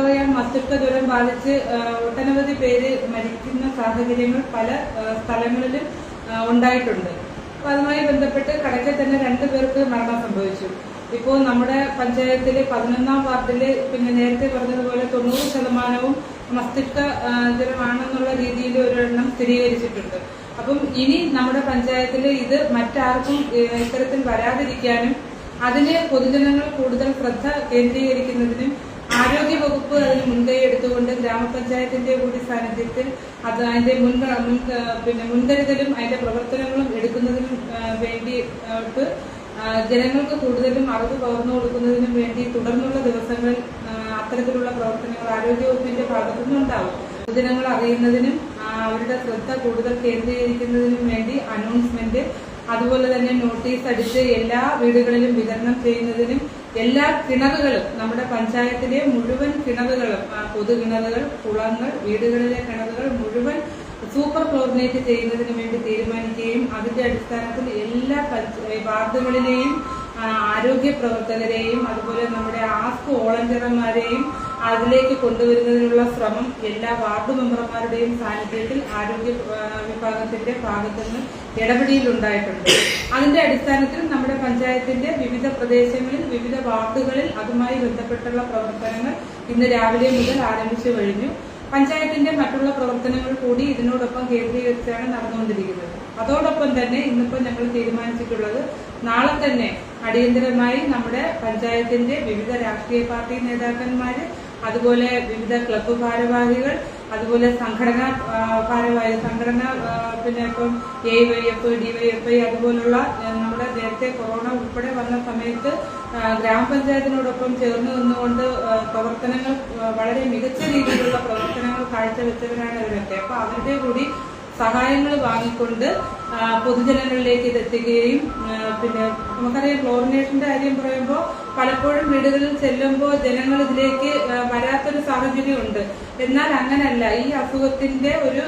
നമുക്കറിയാം മസ്തിഷ്ക ജ്വരം ബാധിച്ച് ഒട്ടനവധി പേര് മരിക്കുന്ന സാഹചര്യങ്ങൾ പല സ്ഥലങ്ങളിലും ഉണ്ടായിട്ടുണ്ട്. അപ്പൊ അതുമായി ബന്ധപ്പെട്ട് കടയ്ക്കൽ തന്നെ രണ്ടു പേർക്ക് മരണം സംഭവിച്ചു. ഇപ്പോൾ നമ്മുടെ പഞ്ചായത്തിലെ പതിനൊന്നാം വാർഡിൽ പിന്നെ നേരത്തെ പറഞ്ഞതുപോലെ തൊണ്ണൂറ് ശതമാനവും മസ്തിഷ്ക ജ്വരമാണെന്നുള്ള രീതിയിൽ ഒരെണ്ണം സ്ഥിരീകരിച്ചിട്ടുണ്ട്. അപ്പം ഇനി നമ്മുടെ പഞ്ചായത്തിൽ ഇത് മറ്റാർക്കും ഇത്തരത്തിൽ വരാതിരിക്കാനും അതിന് പൊതുജനങ്ങൾ കൂടുതൽ ശ്രദ്ധ കേന്ദ്രീകരിക്കുന്നതിനും ആരോഗ്യ വകുപ്പ് അതിന് മുൻകൈ എടുത്തുകൊണ്ട് ഗ്രാമപഞ്ചായത്തിന്റെ കൂടി സാന്നിധ്യത്തിൽ അത് അതിന്റെ മുൻ പിന്നെ മുൻകരുതലും അതിന്റെ പ്രവർത്തനങ്ങളും എടുക്കുന്നതിനും വേണ്ടി ജനങ്ങൾക്ക് കൂടുതലും അറിവ് പകർന്നു കൊടുക്കുന്നതിനും വേണ്ടി തുടർന്നുള്ള ദിവസങ്ങളിൽ അത്തരത്തിലുള്ള പ്രവർത്തനങ്ങൾ ആരോഗ്യവകുപ്പിന്റെ ഭാഗത്തു നിന്നുണ്ടാവും പൊതുജനങ്ങൾ അറിയുന്നതിനും അവരുടെ ശ്രദ്ധ കൂടുതൽ കേന്ദ്രീകരിക്കുന്നതിനും വേണ്ടി അനൗൺസ്മെന്റ് അതുപോലെ തന്നെ നോട്ടീസ് അടിച്ച് എല്ലാ വീടുകളിലും വിതരണം ചെയ്യുന്നതിനും എല്ലാ കിണറുകളും നമ്മുടെ പഞ്ചായത്തിലെ മുഴുവൻ കിണറുകളും പൊതു കിണറുകൾ കുളങ്ങൾ വീടുകളിലെ കിണറുകൾ മുഴുവൻ സൂപ്പർ ക്ലോറിനേറ്റ് ചെയ്യുന്നതിന് വേണ്ടി തീരുമാനിക്കുകയും അതിന്റെ അടിസ്ഥാനത്തിൽ എല്ലാ വാർഡുകളിലെയും ആരോഗ്യ പ്രവർത്തകരെയും അതുപോലെ നമ്മുടെ ആസ്ക് വോളണ്ടിയർമാരെയും അതിലേക്ക് കൊണ്ടുവരുന്നതിനുള്ള ശ്രമം എല്ലാ വാർഡ് മെമ്പർമാരുടെയും സാന്നിധ്യത്തിൽ ആരോഗ്യ വിഭാഗത്തിന്റെ വിഭാഗത്തിന്റെ ഭാഗത്തുനിന്ന് ഇടപെടിയിലുണ്ടായിട്ടുണ്ട് അതിന്റെ അടിസ്ഥാനത്തിൽ നമ്മുടെ പഞ്ചായത്തിന്റെ വിവിധ പ്രദേശങ്ങളിൽ വിവിധ വാർഡുകളിൽ അതുമായി ബന്ധപ്പെട്ടുള്ള പ്രവർത്തനങ്ങൾ ഇന്ന് രാവിലെ മുതൽ ആരംഭിച്ചു കഴിഞ്ഞു. പഞ്ചായത്തിന്റെ മറ്റുള്ള പ്രവർത്തനങ്ങൾ കൂടി ഇതിനോടൊപ്പം കേന്ദ്രീകരിച്ചാണ് നടന്നുകൊണ്ടിരിക്കുന്നത്. അതോടൊപ്പം തന്നെ ഇന്നിപ്പോൾ ഞങ്ങൾ തീരുമാനിച്ചിട്ടുള്ളത് നാളെ തന്നെ അടിയന്തരമായി നമ്മുടെ പഞ്ചായത്തിന്റെ വിവിധ രാഷ്ട്രീയ പാർട്ടി നേതാക്കന്മാര് അതുപോലെ വിവിധ ക്ലബ്ബ് ഭാരവാഹികൾ അതുപോലെ സംഘടനാ ഭാരവാഹി സംഘടന പിന്നെ ഇപ്പം A Y F D Y F I അതുപോലുള്ള നമ്മുടെ നേരത്തെ കൊറോണ ഉൾപ്പെടെ വന്ന സമയത്ത് ഗ്രാമപഞ്ചായത്തിനോടൊപ്പം ചേർന്ന് നിന്നുകൊണ്ട് പ്രവർത്തനങ്ങൾ വളരെ മികച്ച രീതിയിലുള്ള പ്രവർത്തനങ്ങൾ കാഴ്ചവെച്ചവരാണ് ഇവരൊക്കെ അപ്പൊ അവരുടെ കൂടി സഹായങ്ങൾ വാങ്ങിക്കൊണ്ട് പൊതുജനങ്ങളിലേക്ക് ഇത് എത്തിക്കുകയും പിന്നെ നമുക്കറിയാം ക്ലോറിനേഷന്റെ കാര്യം പറയുമ്പോൾ പലപ്പോഴും വീടുകളിൽ ചെല്ലുമ്പോൾ ജനങ്ങൾ ഇതിലേക്ക് വരാത്തൊരു സാഹചര്യമുണ്ട്. എന്നാൽ അങ്ങനല്ല. ഈ അസുഖത്തിന്റെ ഒരു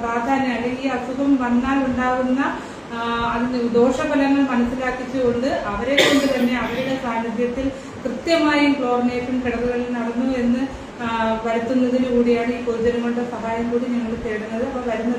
പ്രാധാന്യം അല്ലെങ്കിൽ ഈ അസുഖം വന്നാൽ ഉണ്ടാകുന്ന അതിന് ദോഷഫലങ്ങൾ മനസ്സിലാക്കിച്ചുകൊണ്ട് അവരെ കൊണ്ട് തന്നെ അവരുടെ സാന്നിധ്യത്തിൽ കൃത്യമായും ക്ലോറിനേഷൻ കിടവുകളിൽ നടന്നു എന്ന് വരുത്തുന്നതിലൂടെയാണ് ഈ പൊതുജനങ്ങളുടെ സഹായം കൂടി ഞങ്ങൾ തേടുന്നത്. അപ്പോൾ വരുന്നത്